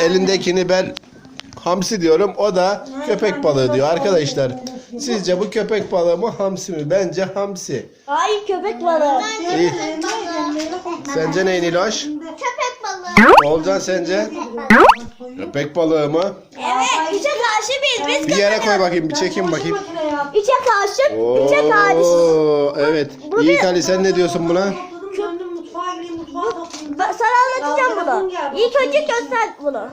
Elindekini ben hamsi diyorum. O da köpek balığı diyor arkadaşlar. Sizce bu köpek balığı mı hamsi mi? Bence hamsi. Hayır köpek balığı. İyi. Sence ne Niloş? Köpek balığı. Olcan sence? Köpek balığı mı? Evet. Üçe karşı biz. Biz Bir yere koy bakayım, bir çekin bakayım. Üçe karşı. Üçe karşı. Oo, evet. Yiğit Ali sen ne diyorsun buna? İlk önce göster bunu.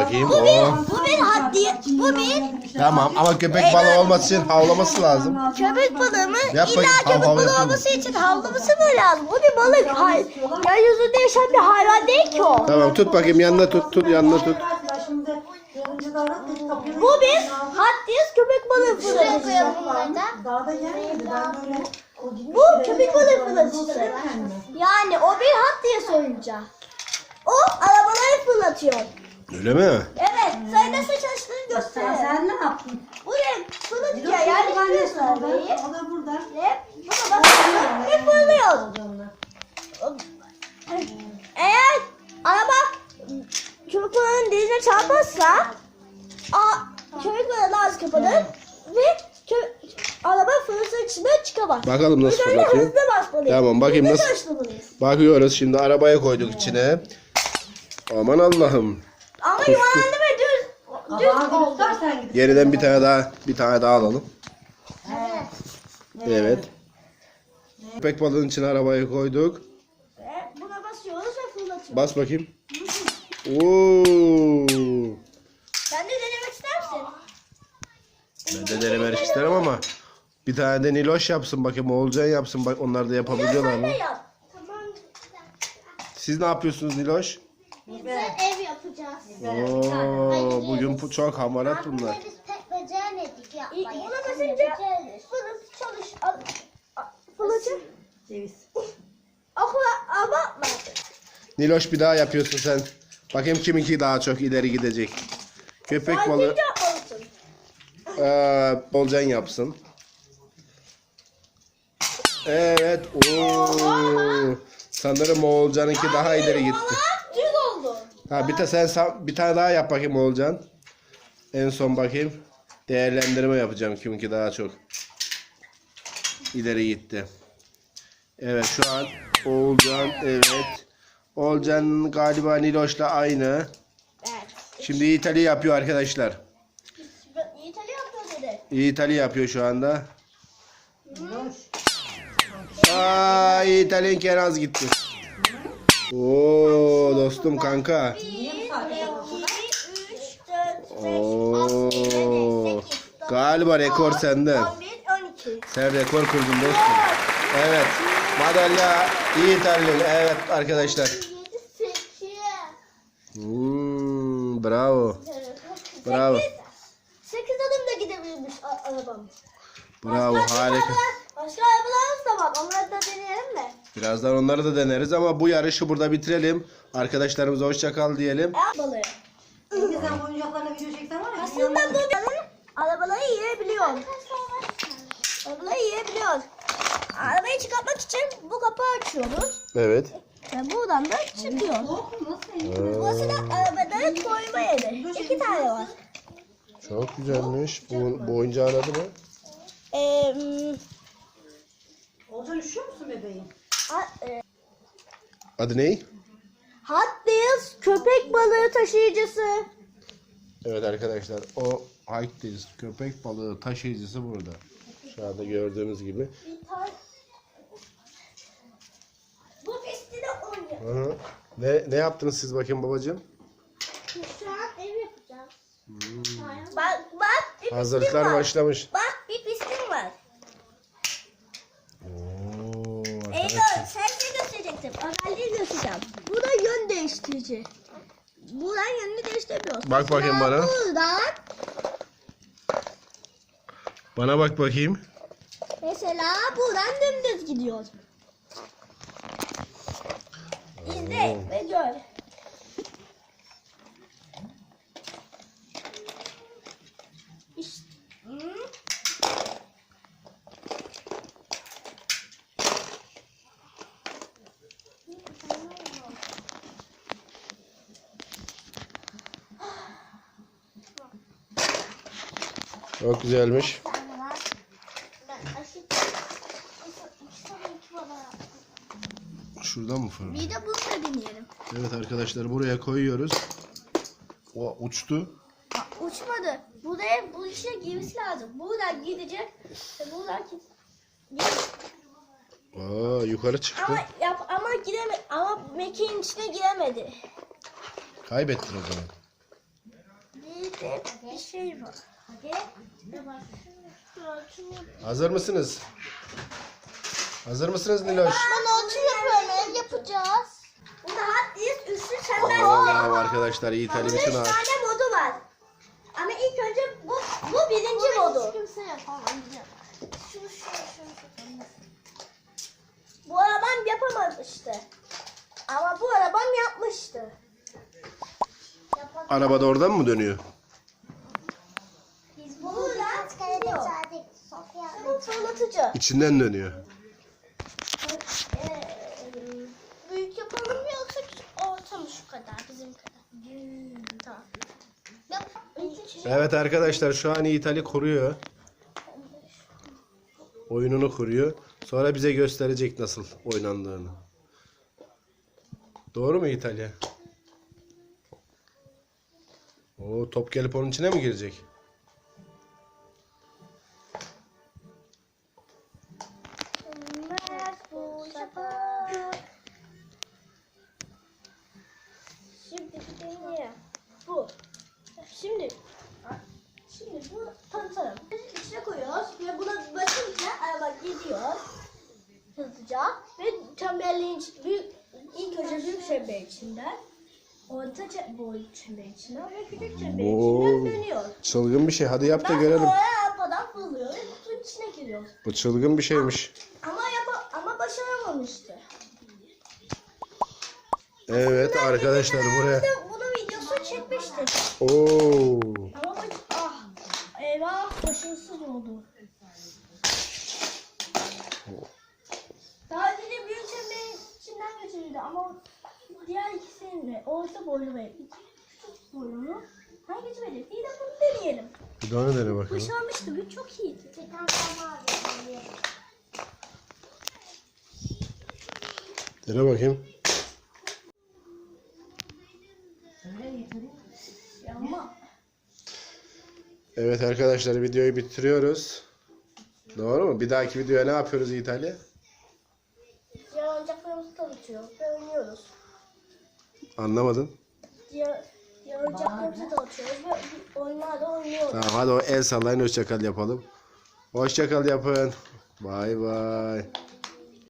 Bakayım. Bu Oo. bir, bu bir haddi, bu bir Tamam ama köpek balığı olması için havlaması lazım. köpek balığı mı? Yap İlla hav köpek hav balığı yapayım. olması için havlaması mı lazım? Bu bir balık. Hayır. Yeryüzünde yaşayan bir hayvan değil ki o. Tamam tut bakayım yanına tut tut yanına tut. Bu bir haddiyiz köpek balığı Şuraya fırlatıcısı. koyalım bunları da. Dağda yer miydi? Ben böyle o gitmiş Bu köpek balığı fırlatıcısı. Yani o bir haddiyiz oyuncağı. O arabaları fırlatıyor. Öyle mi? Evet. Sayı nasıl çalıştığını Sen, gösteriyor. sen ne yaptın? Bu ne? Fırlatıyor. Yani orada annesi fırlatıyor orada. arabayı. O da burada. Ve buna basıyor ve fırlıyor. Eğer araba balığının denizine çarparsa a, balığı ağzı kapanır ve kö, araba fırlatır içinden çıkamaz. Bakalım nasıl fırlatıyor. hızlı basmalıyız. Tamam, bakayım nasıl-. Bakıyoruz şimdi arabaya koyduk içine. Aman Allah'ım. Ama yuvarlandı ve düz, düz oldu. gidip. Yeniden bir tane daha bir tane daha alalım. Evet. Köpek balığının içine arabayı koyduk. Ve buna basıyoruz ve fırlatıyoruz. Bas bakayım. Oo. Sen de denemek ister misin? Ben de denemek isterim ama bir tane de Niloş yapsın bakayım. Oğulcan yapsın. Bak onlar da yapabiliyorlar Sen mı? de yap. Tamam. Siz ne yapıyorsunuz Niloş? Biz de ev yapacağız. Oo, bugün bu çok hamarat bunlar. Biz pek beceremedik yapmayı. Buna Biz basınca fırlat çalış. al- al- Fırlatır. Ceviz. Okula abartma. Niloş bir daha yapıyorsun sen. Bakayım kiminki daha çok ileri gidecek. Köpek yapmalısın. Ee, Olcan yapsın. Evet. Oo. Sanırım Oğulcan'ınki daha ileri gitti. Ha bir de sen sa- bir tane daha yap bakayım Oğulcan. En son bakayım. Değerlendirme yapacağım kiminki daha çok ileri gitti. Evet şu an Oğulcan evet. Oğulcan galiba Niloş'la aynı. Evet. Şimdi İtalya yapıyor arkadaşlar. İtalya yapıyor dedi. İtalya yapıyor şu anda. Aa İtalyan en az gitti. Oo dostum kanka. 1, 2, 3, 4, 5, Oo. 6, 7, 8, Galiba rekor sende. 11, 12. Sen rekor kurdun dostum. Evet. Madalya İtalyan. Evet arkadaşlar. 7, 8. Hmm, bravo. Bravo. 8 adımda gidebilmiş a- arabam. Bravo harika. Arabalar- Başka arabalarımız da var. Onları da deneyelim mi? Birazdan onları da deneriz ama bu yarışı burada bitirelim. Arkadaşlarımıza hoşça kal diyelim. E, balığı. Şimdi sen bu oyuncaklarla video çeksen var ya. Aslında bu bir arabaları yiyebiliyor. Arabaları yiyebiliyor. Arabayı çıkartmak için bu kapağı açıyoruz. Evet. Ve buradan da çıkıyor. Burası da arabaları koyma yeri. İki tane var. Çok güzelmiş. Bu, bu oyuncağın adı ne? Ee, hmm, Olcan üşüyor musun bebeğim? ha- e, Adı ne? Hot Wheels köpek balığı taşıyıcısı. Evet arkadaşlar o Days köpek balığı taşıyıcısı burada. Şu anda gördüğünüz gibi. Bu pisti de oynuyor. Hı hı. Ne, ne yaptınız siz bakayım babacığım? Şu an ev yapacağız. Bak bak pistim Hazırlıklar başlamış. Bak bir pistim var. Oo, Eylül arkadaşlar. sen gösterecektim? Özelliği göstereceğim. Bu da yön değiştirici. Buradan yönünü değiştirebiliyoruz. Bak bakayım Mesela bana. Buradan Bana bak bakayım. mesela buradan dümdüz gidiyor. İzle ve gör. Çok güzelmiş. Şuradan mı fırın? Bir de bunu da deneyelim. Evet arkadaşlar buraya koyuyoruz. O uçtu. Ha, uçmadı. Buraya bu içine girmesi lazım. Buradan gidecek. Buradan git. git- Aa yukarı çıktı. Ama yap ama giremedi. Ama mekiğin içine giremedi. Kaybettin o zaman. Bir de bir şey var. Hazır mısınız? Hazır mısınız Niloş? Ben ölçü yapıyorum. Ev yapacağız. Burada hat değil, üstü çember. Vallahi arkadaşlar iyi bütün üç ağaç. tane modu var. Ama ilk önce bu bu birinci modu. kimse yapamaz. Şunu şunu şunu. Bu arabam yapamamıştı. Ama bu arabam yapmıştı. Araba da oradan mı dönüyor? Bu fırlatıcı. İçinden dönüyor. Ee, Büyük yapalım mı yoksa orta mı şu kadar bizim kadar? tamam. Evet arkadaşlar şu an İtalya kuruyor. Oyununu kuruyor. Sonra bize gösterecek nasıl oynandığını. Doğru mu İtalya? O top gelip onun içine mi girecek? Şimdi bir deneyelim. Bu. Şimdi Şimdi bu tanıtalım. İçine koyuyoruz ve buna basınca araba gidiyor hızlıca ve çemberliğin büyük ilk önce büyük çember içinden orta çem- boy çember içinden ve küçük çember içinden dönüyor. Çılgın bir şey. Hadi yap da Ben görelim. sonra arabadan fırlıyor ve kutunun içine giriyor. Bu çılgın bir şeymiş. Başaramamıştı. Evet arkadaşlar buraya. Biz de Bunun videosunu çekmiştik. Oo. Ama ah eyvah başarısız oldu. Daha önce de büyük çemberin içinden geçirildi ama diğer ikisinin de orta boylu ve küçük boyunu ben geçmedim. Bir de bunu deneyelim. Bir onu dene bakalım. Başarmıştı. Bu çok iyiydi. Tane daha var. Dene bakayım. Evet arkadaşlar videoyu bitiriyoruz. Doğru mu? Bir dahaki videoya ne yapıyoruz İtalya? diğer oyuncaklarımızı tanıtıyor ve oynuyoruz. Anlamadım. Diğer, diğer oyuncaklarımızı tanıtıyoruz ve oyunlarda oynuyoruz. Tamam hadi o el sallayın hoşçakal yapalım. Hoşçakal yapın. Bay bay.